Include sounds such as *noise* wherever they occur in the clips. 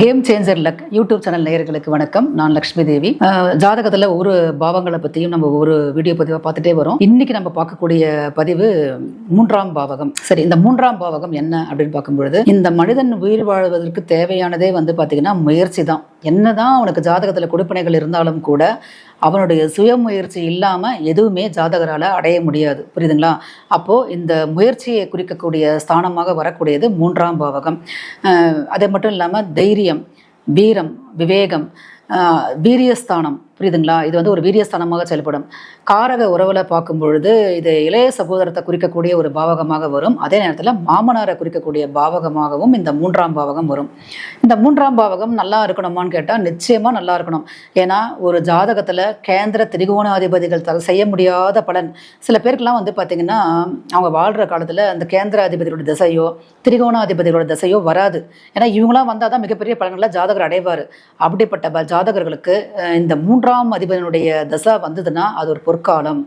Game changer luck YouTube channel நேயர்களுக்கு வணக்கம். நான் லக்ஷ்மி தேவி. ஜாதகத்தில் ஜாதகத்துல ஒரு பாவங்களை பத்தியும் நம்ம ஒரு வீடியோ பதிவா பார்த்துட்டே வரோம். இன்னைக்கு நம்ம பார்க்கக்கூடிய பதிவு மூன்றாம் பாவகம். சரி இந்த மூன்றாம் பாவகம் என்ன அப்படின்னு பார்க்கும் பொழுது இந்த மனிதன் உயிர் வாழ்வதற்கு தேவையானதே வந்து பாத்தீங்கன்னா முயற்சி தான். என்னதான் அவனுக்கு ஜாதகத்தில் கொடுப்பினைகள் இருந்தாலும் கூட அவனுடைய சுயமுயற்சி இல்லாமல் எதுவுமே ஜாதகரால் அடைய முடியாது. புரியுதுங்களா? அப்போது இந்த முயற்சியை குறிக்கக்கூடிய ஸ்தானமாக வரக்கூடியது மூன்றாம் பாவகம். அது மட்டும் இல்லாமல் தைரியம் வீரம் விவேகம் வீரியஸ்தானம் புரியுதுங்களா? இது வந்து ஒரு வீரியஸ்தானமாக செயல்படும். காரக உறவில் பார்க்கும் பொழுது இது இளைய சகோதரத்தை குறிக்கக்கூடிய ஒரு பாவகமாக வரும். அதே நேரத்தில் மாமனாரை குறிக்கக்கூடிய பாவகமாகவும் இந்த மூன்றாம் பாவகம் வரும். இந்த மூன்றாம் பாவகம் நல்லா இருக்கணுமான்னு கேட்டால் நிச்சயமாக நல்லா இருக்கணும். ஏன்னா ஒரு ஜாதகத்தில் கேந்திர திரிகோணாதிபதிகள் த செய்ய முடியாத பலன். சில பேருக்கெல்லாம் வந்து பார்த்திங்கன்னா அவங்க வாழ்கிற காலத்தில் அந்த கேந்திர அதிபதியோட திசையோ திரிகோணாதிபதிகளோட திசையோ வராது. ஏன்னா இவங்களாம் வந்தால் தான் மிகப்பெரிய பலன்களை ஜாதகர் அடைவார். அப்படிப்பட்ட ஜாதகர்களுக்கு இந்த மூன்று மூன்றாம் அதிபதியினுடைய தசா வந்ததுன்னா அது ஒரு பொற்காலம்.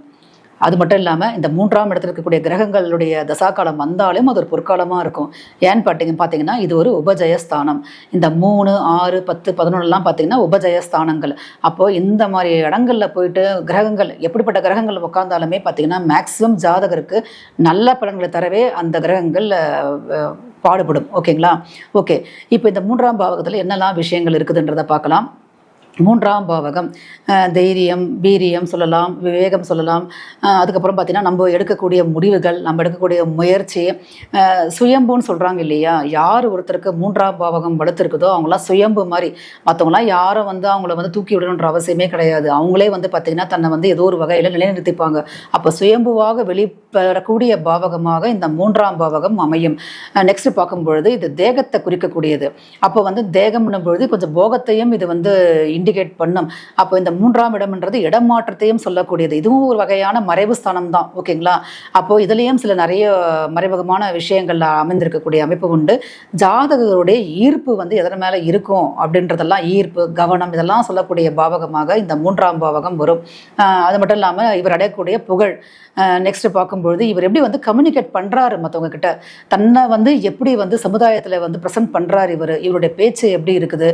அது மட்டும் இல்லாமல் இந்த மூன்றாம் இடத்துல இருக்கக்கூடிய கிரகங்களுடைய தசாக்காலம் வந்தாலும் அது ஒரு பொற்காலமாக இருக்கும். ஏன்னு பார்த்தீங்க பார்த்தீங்கன்னா இது ஒரு உபஜயஸ்தானம். இந்த மூணு ஆறு பத்து பதினொன்றுலாம் பார்த்தீங்கன்னா உபஜயஸ்தானங்கள். அப்போது இந்த மாதிரி இடங்களில் போயிட்டு கிரகங்கள் எப்படிப்பட்ட கிரகங்கள் உட்காந்தாலுமே பார்த்தீங்கன்னா மேக்ஸிமம் ஜாதகருக்கு நல்ல பலன்களை தரவே அந்த கிரகங்கள் பாடுபடும். ஓகேங்களா? ஓகே. இப்போ இந்த மூன்றாம் பாவகத்தில் என்னெல்லாம் விஷயங்கள் இருக்குதுன்றதை பார்க்கலாம். மூன்றாம் பாவகம். தைரியம் வீரியம் சொல்லலாம் விவேகம் சொல்லலாம். அதுக்கப்புறம் பார்த்தீங்கன்னா நம்ம எடுக்கக்கூடிய முடிவுகள் நம்ம எடுக்கக்கூடிய முயற்சி சுயம்புன்னு சொல்கிறாங்க இல்லையா? யார் ஒருத்தருக்கு மூன்றாம் பாவகம் வலுத்திருக்குதோ அவங்களாம் சுயம்பு மாதிரி. மற்றவங்களாம் யாரும் வந்து அவங்கள வந்து தூக்கி விடணுன்ற அவசியமே கிடையாது. அவங்களே வந்து பார்த்திங்கன்னா தன்னை வந்து ஏதோ ஒரு வகையில் நிலைநிறுத்திப்பாங்க. அப்போ சுயம்புவாக வெளிப்படக்கூடிய பாவகமாக இந்த மூன்றாம் பாவகம் அமையும். நெக்ஸ்ட் பார்க்கும் பொழுது இது தேகத்தை குறிக்கக்கூடியது. அப்போ வந்து தேகம்னும் பொழுது கொஞ்சம் போகத்தையும் இது வந்து இண்டிகேட் பண்ணும். அப்போ இந்த மூன்றாம் இடம்ன்றது இடமாற்றத்தையும் சொல்லக்கூடியது. இதுவும் ஒரு வகையான மறைவு ஸ்தானம் தான் ஓகேங்களா? அப்போ இதுலேயும் சில நிறைய மறைமுகமான விஷயங்கள்ல அமைந்திருக்கக்கூடிய அமைப்பு உண்டு. ஜாதகருடைய ஈர்ப்பு வந்து எதன் மேலே இருக்கும் அப்படின்றதெல்லாம் ஈர்ப்பு கவனம் இதெல்லாம் சொல்லக்கூடிய பாவகமாக இந்த மூன்றாம் பாவகம் வரும். அது மட்டும் இல்லாமல் இவர் அடையக்கூடிய புகழ் நெக்ஸ்ட் பார்க்கும்பொழுது இவர் எப்படி வந்து கம்யூனிகேட் பண்ணுறாரு மற்றவங்க கிட்ட தன்னை வந்து எப்படி வந்து சமுதாயத்தில் வந்து ப்ரெசென்ட் பண்ணுறாரு இவர்? இவருடைய பேச்சு எப்படி இருக்குது?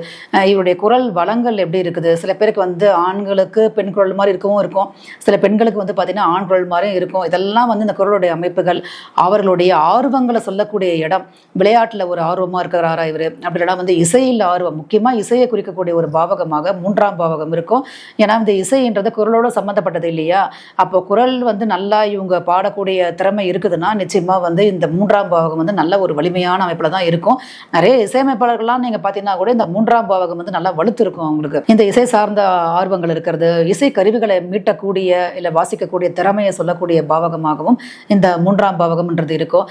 இவருடைய குரல் வளங்கள் எப்படி இருக்குது. சில பேருக்கு வந்து ஆண்களுக்கு பெண் குரல் மாதிரி இருக்கவும் இருக்கும். சில பெண்களுக்கு வந்து பார்த்திங்கன்னா ஆண் குரல் மாதிரியும் இருக்கும். இதெல்லாம் வந்து இந்த குரலுடைய அமைப்புகள் அவர்களுடைய ஆர்வங்களை சொல்லக்கூடிய இடம் விளையாட்டில் ஒரு ஆர்வமாக இருக்கிறாரா இவர்? அப்படின்னா வந்து இசையில் ஆர்வம் முக்கியமாக இசையை குறிக்கக்கூடிய ஒரு பாவகமாக மூன்றாம் பாவகம் இருக்கும். ஏன்னா இந்த இசைன்றது குரலோட சம்மந்தப்பட்டது இல்லையா? அப்போ குரல் வந்து நல்லா இவங்க பாடக்கூடிய திறமை இருக்குதுன்னா நிச்சயமாக வந்து இந்த மூன்றாம் பாவகம் வந்து நல்ல ஒரு வலிமையான அமைப்பில் தான் இருக்கும். நிறைய இசையமைப்பாளர்கள்லாம் நீங்கள் பார்த்தீங்கன்னா கூட இந்த மூன்றாம் பாவகம் வந்து நல்லா வலுத்து இருக்கும் அவங்களுக்கு. இந்த இசை சார்ந்த ஆர்வங்கள் இருக்கிறது இசை கருவிகளை மீட்டக்கூடிய இல்லை வாசிக்கக்கூடிய திறமையை சொல்லக்கூடிய பாவகமாகவும் இந்த மூன்றாம் பாவகம்ன்றது இருக்கும்.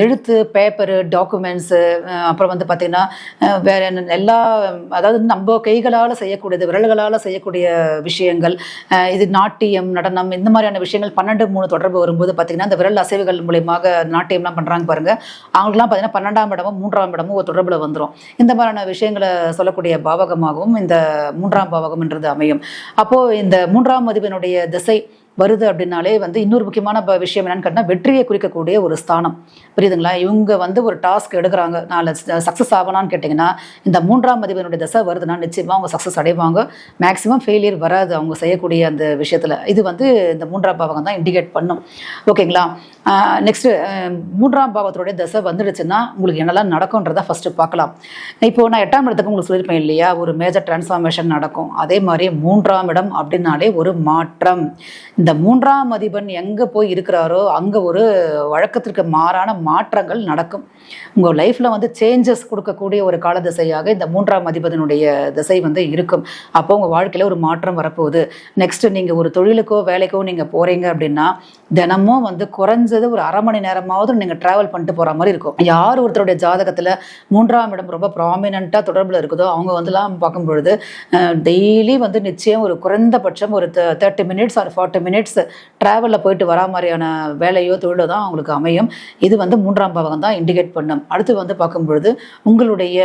எழுத்து பேப்பரு டாக்குமெண்ட்ஸு அப்புறம் வந்து பார்த்திங்கன்னா வேற என்ன எல்லா அதாவது நம்ம கைகளால் செய்யக்கூடியது விரல்களால் செய்யக்கூடிய விஷயங்கள் இது நாட்டியம் நடனம் இந்த மாதிரியான விஷயங்கள் பன்னெண்டு மூணு தொடர்பு வரும்போது பார்த்திங்கன்னா இந்த விரல் அசைவுகள் மூலியமாக நாட்டியம்லாம் பண்ணுறாங்க பாருங்கள் அவங்களுக்குலாம் பார்த்தீங்கன்னா பன்னெண்டாம் இடமும் மூன்றாம் இடமும் ஒரு தொடர்பில் வந்துடும் இந்த மாதிரியான விஷயங்களை சொல்லக்கூடிய பாவகமாகவும் இந்த மூன்றாம் பாவகம்ன்றது அமையும். அப்போ இந்த மூன்றாம் அதிபனுடைய திசை வருது அப்படின்னாலே வந்து இன்னொரு முக்கியமான விஷயம் என்னன்னு கேட்டால் வெற்றியை குறிக்கக்கூடிய ஒரு ஸ்தானம். புரியுதுங்களா? இவங்க வந்து ஒரு டாஸ்க் எடுக்கிறாங்க. நான் சக்ஸஸ் ஆகலான்னு கேட்டிங்கன்னா இந்த மூன்றாம் அதிபனுடைய தசை வருதுன்னா நிச்சயமாக அவங்க சக்ஸஸ் அடைவாங்க. மேக்ஸிமம் ஃபெயிலியர் வராது அவங்க செய்யக்கூடிய அந்த விஷயத்தில். இது வந்து இந்த மூன்றாம் பாவகம் தான் இண்டிகேட் பண்ணும். ஓகேங்களா? நெக்ஸ்ட்டு மூன்றாம் பாவத்துடைய தசை வந்துடுச்சுன்னா உங்களுக்கு என்னெல்லாம் நடக்கும்ன்றதை ஃபஸ்ட்டு பார்க்கலாம். இப்போ நான் எட்டாம் இடத்துக்கு உங்களுக்கு சொல்லியிருப்பேன் இல்லையா? ஒரு மேஜர் டிரான்ஸ்ஃபார்மேஷன் நடக்கும். அதே மாதிரி மூன்றாம் இடம் அப்படின்னாலே ஒரு மாற்றம். இந்த மூன்றாம் அதிபன் எங்கே போய் இருக்கிறாரோ அங்கே ஒரு வழக்கத்திற்கு மாறான மாற்றங்கள் நடக்கும். உங்கள் லைஃப்பில் வந்து சேஞ்சஸ் கொடுக்கக்கூடிய ஒரு கால திசையாக இந்த மூன்றாம் அதிபதனுடைய திசை வந்து இருக்கும். அப்போ உங்கள் வாழ்க்கையில் ஒரு மாற்றம் வரப்போகுது. நெக்ஸ்ட் நீங்கள் ஒரு தொழிலுக்கோ வேலைக்கோ நீங்கள் போகிறீங்க அப்படின்னா தினமும் வந்து குறைஞ்சது ஒரு அரை மணி நேரமாவது நீங்கள் ட்ராவல் பண்ணிட்டு போகிற மாதிரி இருக்கும். யார் ஒருத்தருடைய ஜாதகத்தில் மூன்றாம் இடம் ரொம்ப ப்ராமினண்ட்டாக தொடர்பில் இருக்குதோ அவங்க வந்துலாம் பார்க்கும் பொழுது டெய்லி வந்து நிச்சயம் ஒரு குறைந்தபட்சம் ஒரு thirty minutes or forty minutes minutes ட்ராவலில் போயிட்டு வரா மாதிரியான வேலையோ தொழிலோ தான் அவங்களுக்கு அமையும். இது வந்து மூன்றாம் பாவகம் தான் இண்டிகேட் பண்ணும். அடுத்து வந்து பார்க்கும்பொழுது உங்களுடைய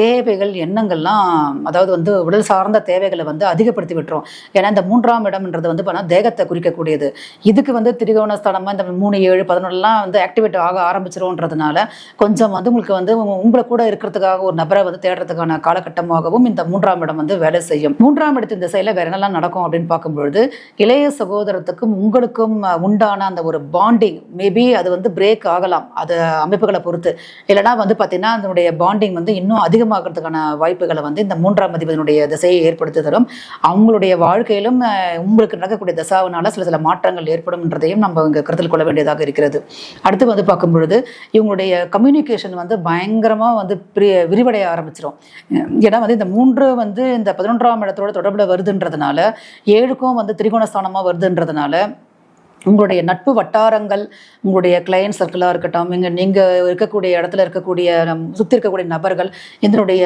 தேவைகள் எண்ணங்கள்லாம் அதாவது வந்து உடல் சார்ந்த தேவைகளை வந்து அதிகப்படுத்தி விட்டுரும். ஏன்னா இந்த மூன்றாம் இடம்ன்றது வந்து பார்த்தா தேகத்தை குறிக்கக்கூடியது. இதுக்கு வந்து திரிகோணஸ்தானமாக இந்த மூணு ஏழு பதினொன்றுலாம் வந்து ஆக்டிவேட் ஆக ஆரம்பிச்சிரும்ன்றதுனால கொஞ்சம் வந்து உங்களுக்கு வந்து உங்களை கூட இருக்கிறதுக்காக ஒரு நபரை வந்து தேடுறதுக்கான காலகட்டமாகவும் இந்த மூன்றாம் இடம் வந்து வேலை செய்யும். மூன்றாம் இடத்து இந்த செயலில் வேற என்னெல்லாம் நடக்கும் அப்படின்னு பார்க்கும்பொழுது இளைய சகோதர சகோதரத்துக்கும் உங்களுக்கும் உண்டான அந்த ஒரு பாண்டிங் மேபி அது வந்து பிரேக் ஆகலாம். அது அமைப்புகளை பொறுத்து. இல்லைனா வந்து பார்த்தீங்கன்னா அதனுடைய பாண்டிங் வந்து இன்னும் அதிகமாகிறதுக்கான வாய்ப்புகளை வந்து இந்த மூன்றாம் அதிபதியினுடைய திசையை ஏற்படுத்தி தரும். அவங்களுடைய வாழ்க்கையிலும் உங்களுக்கு நடக்கக்கூடிய தசாவினால சில சில மாற்றங்கள் ஏற்படும்ன்றதையும் நம்ம இங்கே கருத்தில் கொள்ள வேண்டியதாக இருக்கிறது. அடுத்து வந்து பார்க்கும் பொழுது இவங்களுடைய கம்யூனிகேஷன் வந்து பயங்கரமாக வந்து விரிவடைய ஆரம்பிச்சிடும் ஏன்னா வந்து இந்த மூன்று வந்து இந்த பதினொன்றாம் இடத்தோட தொடர்பில் வருதுன்றதுனால ஏழுக்கும் வந்து திரிகோணஸ்தானமாக இருக்குன்றதுனால உங்களுடைய நட்பு வட்டாரங்கள் உங்களுடைய கிளையன்ட் சர்க்கிளாக இருக்கட்டும் இங்கே நீங்கள் இருக்கக்கூடிய இடத்துல இருக்கக்கூடிய நம் சுற்றி இருக்கக்கூடிய நபர்கள் இதனுடைய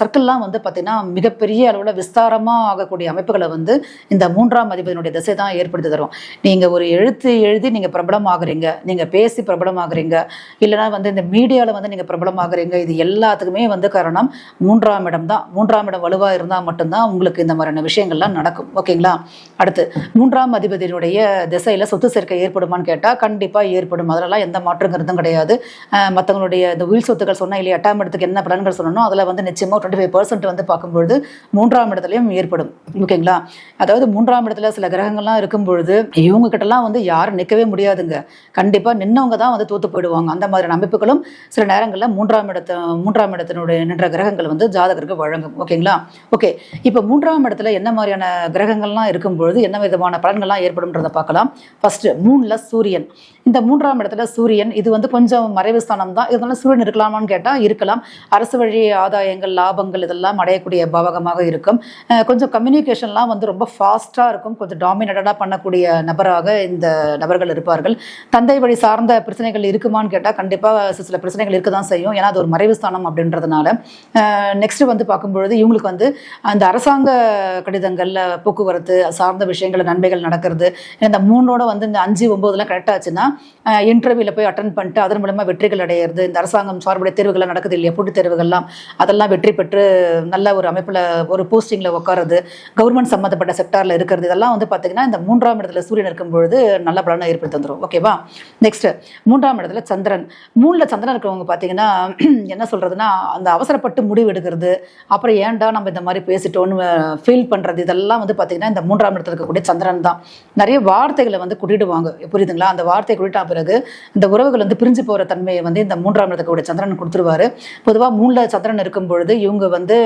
சர்க்கிள்லாம் வந்து பார்த்திங்கன்னா மிகப்பெரிய அளவில் விஸ்தாரமாக ஆகக்கூடிய அமைப்புகளை வந்து இந்த மூன்றாம் அதிபதியினுடைய திசை தான் ஏற்படுத்தி தரும். நீங்கள் ஒரு எழுத்து எழுதி நீங்கள் பிரபலமாகறீங்க நீங்கள் பேசி பிரபலமாகறீங்க இல்லைனா வந்து இந்த மீடியாவில் வந்து நீங்கள் பிரபலமாகறீங்க இது எல்லாத்துக்குமே வந்து காரணம் மூன்றாம் இடம் தான். மூன்றாம் இடம் வலுவாக இருந்தால் மட்டும்தான் உங்களுக்கு இந்த மாதிரியான விஷயங்கள்லாம் நடக்கும். ஓகேங்களா? அடுத்து மூன்றாம் அதிபதியினுடைய திசையில் சொத்து சேர்க்கை ஏற்படுமான்னு கேட்டால் கண்டிப்பாக ஏற்படும். அதிலலாம் எந்த மாற்றங்கிறதும் கிடையாது. மற்றவங்களுடைய இந்த உயில் சொத்துக்கள் சொன்னால் இல்லையா எட்டாம் இடத்துக்கு என்ன பலன்கள் சொன்னனோ அதில் வந்து நிச்சயமாக டுவெண்ட்டி ஃபைவ் பர்சன்ட் வந்து பார்க்கும்பொழுது மூன்றாம் இடத்துலையும் ஏற்படும். ஓகேங்களா? அதாவது மூன்றாம் இடத்துல சில கிரகங்கள்லாம் இருக்கும் பொழுது இவங்க கிட்டலாம் வந்து யாரும் நிற்கவே முடியாதுங்க. கண்டிப்பாக நின்னவங்க தான் வந்து தோத்து போயிடுவாங்க. அந்த மாதிரியான அமைப்புகளும் சில நேரங்களில் மூன்றாம் இடத்த மூன்றாம் இடத்தினுடைய நின்ற கிரகங்கள் வந்து ஜாதகருக்கு வழங்கும். ஓகேங்களா? ஓகே. இப்போ மூன்றாம் இடத்துல என்ன மாதிரியான கிரகங்கள்லாம் இருக்கும் பொழுது என்ன விதமான பலன்கள்லாம் ஏற்படும்ன்றதை பார்க்கலாம். ஃபஸ்ட்டு மூணில் சூரியன். இந்த மூன்றாம் இடத்துல சூரியன் இது வந்து கொஞ்சம் மறைவு ஸ்தானம் தான் இருந்தாலும் சூரியன் இருக்கலாமான்னு கேட்டால் இருக்கலாம். அரசு வழி ஆதாயங்கள் லாபங்கள் இதெல்லாம் அடையக்கூடிய பாவகமாக இருக்கும். கொஞ்சம் கம்யூனிகேஷன்லாம் வந்து ரொம்ப ஃபாஸ்ட்டாக இருக்கும். கொஞ்சம் டாமினேட்டடாக பண்ணக்கூடிய நபராக இந்த நபர்கள் இருப்பார்கள். தந்தை வழி சார்ந்த பிரச்சனைகள் இருக்குமான்னு கேட்டால் கண்டிப்பாக சில பிரச்சனைகள் இருக்க தான் செய்யும். ஏன்னா அது ஒரு மறைவு ஸ்தானம் அப்படின்றதுனால. நெக்ஸ்ட் வந்து பார்க்கும்பொழுது இவங்களுக்கு வந்து அந்த அரசாங்க கடிதங்களில் போக்குவரத்து சார்ந்த விஷயங்கள் நன்மைகள் நடக்கிறது. இந்த மூணோட வந்து இந்த அஞ்சு ஒம்போதுலாம் கரெக்ட் ஆச்சுன்னா இன்டர்வியூவில் போய் அட்டன் பண்ணிட்டு அதன் மூலமா வெற்றிகள் அடையிறது இந்த அரசாங்கம் சார்புடைய தேர்வுகள்லாம் நடக்குது இல்லையா போட்டித் தேர்வுகள்லாம் அதெல்லாம் வெற்றி பெற்று நல்ல ஒரு அமைப்பில் ஒரு போஸ்டிங்கில் உட்காரது கவர்மெண்ட் சம்மந்தப்பட்ட செக்டாரில் இருக்கிறது இதெல்லாம் வந்து பார்த்தீங்கன்னா இந்த மூன்றாம் இடத்துல சூரியன் இருக்கும் பொழுது நல்ல பலனை ஏற்படுத்தி தந்துடும் ஓகேவா நெக்ஸ்ட் மூன்றாம் இடத்துல சந்திரன். மூணில் சந்திரன் இருக்கிறவங்க பார்த்தீங்கன்னா *clears throat* என்ன சொல்கிறதுனா அந்த அவசரப்பட்டு முடிவு எடுக்கிறது அப்புறம் ஏன்டா நம்ம இந்த மாதிரி பேசிட்டோன்னு ஃபீல் பண்ணுறது இதெல்லாம் வந்து பார்த்தீங்கன்னா இந்த மூன்றாம் இடத்துல இருக்கக்கூடிய சந்திரன் தான். நிறைய வார்த்தைகளை வந்து கூட்டிடுவாங்க புரியுதுங்களா? அந்த வார்த்தை போயிட்டா பிறகு இந்த உறவுகள் வந்து பிரிஞ்சு போகிற தன்மையை வந்து இந்த மூன்றாம் இடத்துக்கு சந்திரன் கொடுத்துருவாரு. பொதுவாக மூணில் சந்திரன் இருக்கும் பொழுது இவங்க வந்து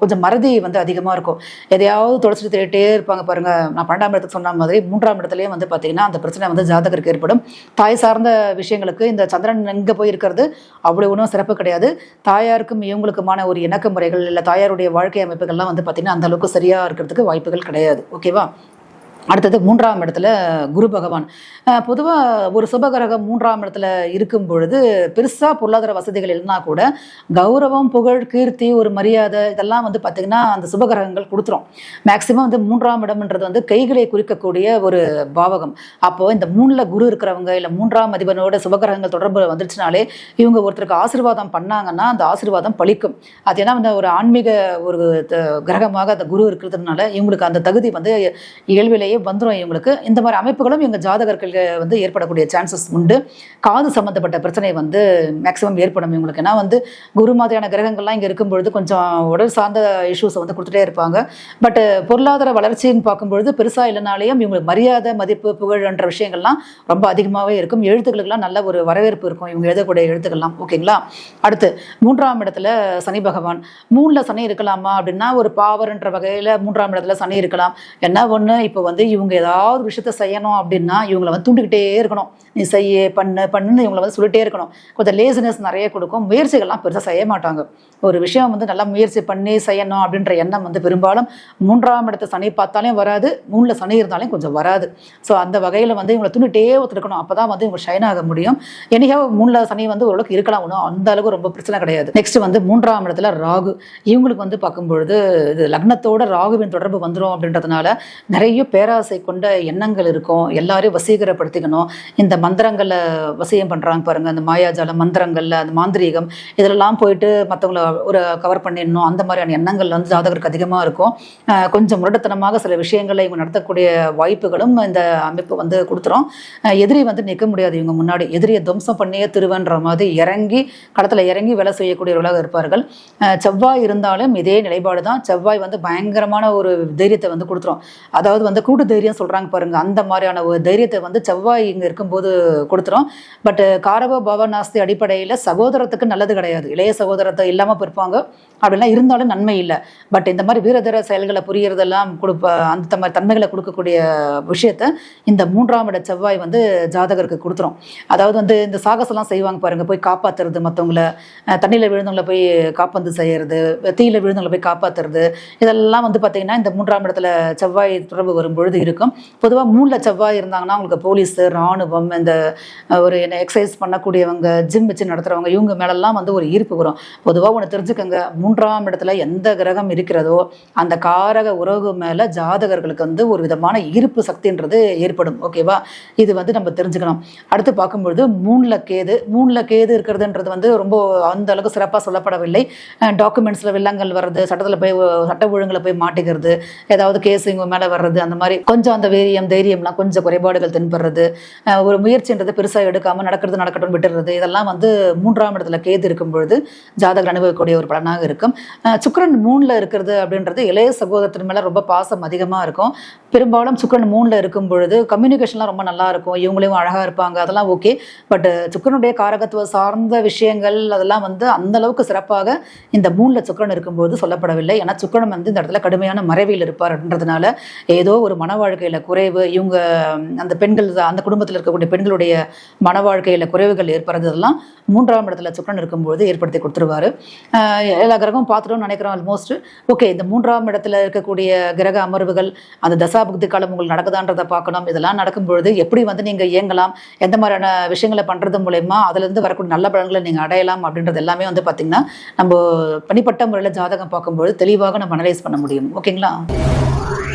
கொஞ்சம் மறதி வந்து அதிகமாக இருக்கும். எதையாவது தொடச்சிட்டு தேடிட்டே இருப்பாங்க பாருங்க. நான் பன்னெண்டாம் இடத்துக்கு சொன்ன மாதிரி மூன்றாம் இடத்துலயே வந்து பார்த்தீங்கன்னா அந்த பிரச்சனை வந்து ஜாதகருக்கு ஏற்படும். தாய் சார்ந்த விஷயங்களுக்கு இந்த சந்திரன் எங்கே போய் இருக்கிறது? அவ்வளோ ஒன்றும் சிறப்பு கிடையாது. தாயாருக்கும் இவங்களுக்குமான ஒரு இணக்க முறைகள் இல்லை தாயாருடைய வாழ்க்கை அமைப்புகள்லாம் வந்து பார்த்தீங்கன்னா அந்த அளவுக்கு சரியாக இருக்கிறதுக்கு வாய்ப்புகள் கிடையாது. ஓகேவா? அடுத்தது மூன்றாம் இடத்துல குரு பகவான். பொதுவாக ஒரு சுபகிரகம் மூன்றாம் இடத்துல இருக்கும் பொழுது பெருசாக பொருளாதார வசதிகள் இல்லைனா கூட கௌரவம் புகழ் கீர்த்தி ஒரு மரியாதை இதெல்லாம் வந்து பார்த்திங்கன்னா அந்த சுபகிரகங்கள் கொடுத்துரும். மேக்சிமம் வந்து மூன்றாம் இடம்ன்றது வந்து கைகளை குறிக்கக்கூடிய ஒரு பாவகம். அப்போது இந்த மூணில் குரு இருக்கிறவங்க இல்லை மூன்றாம் அதிபனோட சுபகிரகங்கள் தொடர்பு வந்துருச்சுனாலே இவங்க ஒருத்தருக்கு ஆசீர்வாதம் பண்ணாங்கன்னா அந்த ஆசீர்வாதம் பலிக்கும் அது ஏன்னா வந்து ஒரு ஆன்மீக ஒரு த- கிரகமாக அந்த குரு இருக்கிறதுனால இவங்களுக்கு அந்த தகுதி வந்து இயல்பிலேயே வந்துடும் இவங்களுக்கு. இந்த மாதிரி அமைப்புகளும் இவங்க ஜாதகர்கள் வந்து ஏற்படக்கூடிய சான்சஸ் உண்டு. காது சம்மந்தப்பட்ட பிரச்சனை வந்து மேக்ஸிமம் ஏற்படும் இவங்களுக்கு. ஏன்னா வந்து குரு மாதிரியான கிரகங்கள்லாம் இங்கே இருக்கும் பொழுது கொஞ்சம் உடல் சார்ந்த இஷ்யூஸை வந்து கொடுத்துட்டே இருப்பாங்க. பட் பொருளாதார வளர்ச்சின்னு பார்க்கும்பொழுது பெருசாக இல்லைனாலேயும் இவங்களுக்கு மரியாதை மதிப்பு புகழ்ன்ற விஷயங்கள்லாம் ரொம்ப அதிகமாகவே இருக்கும். எழுத்துக்களுக்கெல்லாம் நல்ல ஒரு வரவேற்பு இருக்கும். இவங்க எழுதக்கூடிய எழுத்துக்கள்லாம். ஓகேங்களா? அடுத்து மூன்றாம் இடத்துல சனி பகவான். மூணில் சனி இருக்கலாமா அப்படின்னா ஒரு பாவர்ன்ற வகையில் மூன்றாம் இடத்துல சனி இருக்கலாம். என்ன ஒன்று இப்போ வந்து இவங்க ஏதாவது விஷயத்த செய்யணும் அப்படின்னா இவங்களை வந்து தூண்டிக்கிட்டே இருக்கணும். நீ செய்ய பண்ணு பண்ணுன்னு இவங்களை வந்து சொல்லிட்டே இருக்கணும். கொஞ்சம் லேசினஸ் நிறைய கொடுக்கும். முயற்சிகள்லாம் பெருசாக செய்ய மாட்டாங்க. ஒரு விஷயம் வந்து நல்லா முயற்சி பண்ணி செய்யணும் அப்படின்ற எண்ணம் வந்து பெரும்பாலும் மூன்றாம் இடத்த சனி பார்த்தாலே வராது. மூணில் சனி இருந்தாலும் கொஞ்சம் வராது. ஸோ அந்த வகையில் வந்து இவங்களை தூண்டிகிட்டே ஒத்துருக்கணும் அப்போ தான் வந்து இவங்க ஷைன் ஆக முடியும். என்னைக்கா மூணில் சனி வந்து ஓரளவுக்கு இருக்கலாம். ஒன்றும் அந்த அளவுக்கு ரொம்ப பிரச்சனை கிடையாது. நெக்ஸ்ட் வந்து மூன்றாம் இடத்துல ராகு. இவங்களுக்கு வந்து பார்க்கும்பொழுது இது லக்னத்தோட ராகுவின் தொடர்பு வந்துடும் அப்படின்றதுனால நிறைய பேர பேராசை கொண்ட எண்ணங்கள் இருக்கும். எல்லாரையும் வசீகரப்படுத்திக்கணும். இந்த மந்திரங்களை வசியம் பண்ணுறாங்க பாருங்கள் அந்த மாயாஜாலம் மந்திரங்களில் அந்த மாந்திரீகம் இதிலெல்லாம் போயிட்டு மற்றவங்கள ஒரு கவர் பண்ணிடணும். அந்த மாதிரியான எண்ணங்கள் வந்து ஜாதகருக்கு அதிகமாக இருக்கும். கொஞ்சம் முரடத்தனமாக சில விஷயங்களை இவங்க நடத்தக்கூடிய வாய்ப்புகளும் இந்த அமைப்பு வந்து கொடுத்துரும். எதிரி வந்து நிற்க முடியாது. இவங்க முன்னாடி எதிரியை துவம்சம் பண்ணியே திருவன்ற மாதிரி இறங்கி களத்தில் இறங்கி வேலை செய்யக்கூடியவர்களாக இருப்பார்கள். செவ்வாய் இருந்தாலும் இதே நிலைப்பாடு தான் செவ்வாய் வந்து பயங்கரமான ஒரு தைரியத்தை வந்து கொடுத்துரும். அதாவது வந்து மூடு தைரியம் சொல்கிறாங்க பாருங்க. அந்த மாதிரியான ஒரு தைரியத்தை வந்து செவ்வாய் இங்கே இருக்கும்போது கொடுத்துரும். பட் காரவ பவநாஸ்தி அடிப்படையில் சகோதரத்துக்கு நல்லது கிடையாது. இளைய சகோதரத்தை இல்லாமல் இருப்பாங்க அப்படிலாம் இருந்தாலும் நன்மை இல்லை. பட் இந்த மாதிரி வீரதர செயல்களை புரியறதெல்லாம் கொடுப்ப அந்த மாதிரி தன்மைகளை கொடுக்கக்கூடிய விஷயத்த இந்த மூன்றாம் இட செவ்வாய் வந்து ஜாதகருக்கு கொடுத்துரும். அதாவது வந்து இந்த சாகசம்லாம் செய்வாங்க பாருங்க. போய் காப்பாற்றுறது மற்றவங்கள தண்ணியில் விழுந்தவங்களை போய் காப்பந்து செய்யறது தீயில விழுந்தவங்களை போய் காப்பாற்றுறது இதெல்லாம் வந்து பார்த்தீங்கன்னா இந்த மூன்றாம் இடத்துல செவ்வாய் தொடர்பு வரும்பொழுது பொழுது இருக்கும். பொதுவாக மூணில் செவ்வாய் இருந்தாங்கன்னா அவங்களுக்கு போலீஸ் ராணுவம் இந்த ஒரு என்ன எக்ஸசைஸ் பண்ணக்கூடியவங்க ஜிம் வச்சு நடத்துகிறவங்க இவங்க மேலெல்லாம் வந்து ஒரு ஈர்ப்பு வரும். பொதுவாக ஒன்று தெரிஞ்சுக்கோங்க. மூன்றாம் இடத்துல எந்த கிரகம் இருக்கிறதோ அந்த காரக உறவு மேலே ஜாதகர்களுக்கு வந்து ஒரு விதமான ஈர்ப்பு சக்தின்றது ஏற்படும். ஓகேவா இது வந்து நம்ம தெரிஞ்சுக்கணும். அடுத்து பார்க்கும்பொழுது மூணில் கேது மூணில் கேது இருக்கிறதுன்றது வந்து ரொம்ப அந்த அளவுக்கு சிறப்பாக சொல்லப்படவில்லை. டாக்குமெண்ட்ஸில் வில்லங்கள் வர்றது சட்டத்தில் போய் சட்ட ஒழுங்கில் போய் மாட்டிக்கிறது ஏதாவது கேஸ் இவங்க மேலே வர்றது அந்த மாதிரி கொஞ்சம் அந்த வீரியம் தைரியம்லாம் கொஞ்சம் குறைபாடுகள் தென்படுறது ஒரு முயற்சின்றதை பெருசாக எடுக்காமல் நடக்கிறது நடக்கட்டும் விட்டுறது இதெல்லாம் வந்து மூன்றாம் இடத்துல கேது இருக்கும் பொழுது ஜாதகர் அனுபவிக்கக்கூடிய ஒரு பலனாக இருக்கும். சுக்கரன் சுக்கிரன் மூணில் இருக்கிறது அப்படின்றது இளைய சகோதரத்தின் மேலே ரொம்ப பாசம் அதிகமாக இருக்கும். பெரும்பாலும் சுக்கிரன் மூணில் இருக்கும் பொழுது கம்யூனிகேஷன்லாம் ரொம்ப நல்லா இருக்கும். இவங்களையும் அழகாக இருப்பாங்க. அதெல்லாம் ஓகே பட் சுக்கிரனுடைய காரகத்துவ சார்ந்த விஷயங்கள் அதெல்லாம் வந்து அந்த அளவுக்கு சிறப்பாக இந்த மூணில் சுக்கிரன் இருக்கும்போது சொல்லப்படவில்லை. ஏன்னா சுக்கிரன் வந்து இந்த இடத்துல கடுமையான மறைவியில் இருப்பார் அப்படின்றதுனால ஏதோ ஒரு மன வாழ்க்கையில் குறைவு இவங்க அந்த பெண்கள் அந்த குடும்பத்தில் இருக்கக்கூடிய பெண்களுடைய மன வாழ்க்கையில் குறைவுகள் ஏற்படுறதெல்லாம் மூன்றாம் இடத்துல சுக்கரன் இருக்கும்போது ஏற்படுத்தி கொடுத்துருவாரு. எல்லா கிரகமும் பார்த்துட்டோம்னு நினைக்கிறோம் ஆல்மோஸ்ட் ஓகே இந்த மூன்றாம் இடத்துல இருக்கக்கூடிய கிரக அமர்வுகள் அந்த தசாபக்தி காலம் உங்களுக்கு நடக்குதான்றதை பார்க்கணும். இதெல்லாம் நடக்கும்பொழுது எப்படி வந்து நீங்கள் இயங்கலாம் எந்த மாதிரியான விஷயங்களை பண்ணுறது மூலயமா அதுலேருந்து வரக்கூடிய நல்ல பலன்களை நீங்கள் அடையலாம் அப்படின்றது எல்லாமே வந்து பார்த்திங்கன்னா நம்ம தனிப்பட்ட முறையில் ஜாதகம் பார்க்கும்பொழுது தெளிவாக நம்ம அனலைஸ் பண்ண முடியும். ஓகேங்களா